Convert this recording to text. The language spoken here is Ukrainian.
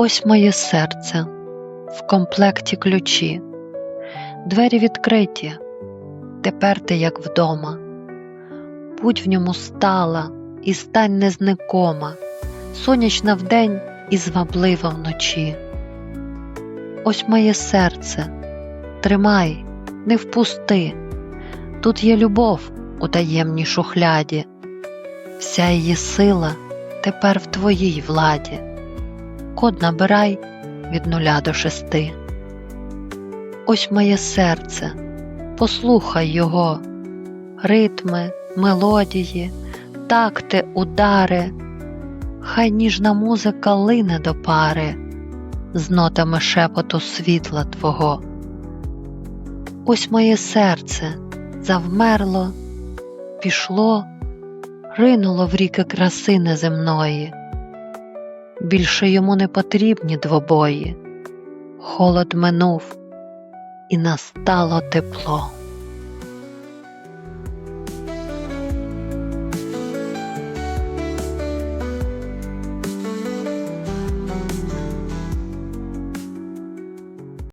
Ось моє серце. В комплекті ключі, двері відкриті, тепер ти як вдома. Будь в ньому стала і стань незнакома, сонячна вдень і зваблива вночі. Ось моє серце, тримай, не впусти, тут є любов у таємній шухляді, вся її сила тепер в твоїй владі. Код набирай від нуля до шести. Ось моє серце, послухай його, ритми, мелодії, такти, удари, хай ніжна музика лине до пари з нотами шепоту світла Твого. Ось моє серце завмерло, пішло, ринуло в ріки краси неземної. Більше йому не потрібні двобої, холод минув, і настало тепло.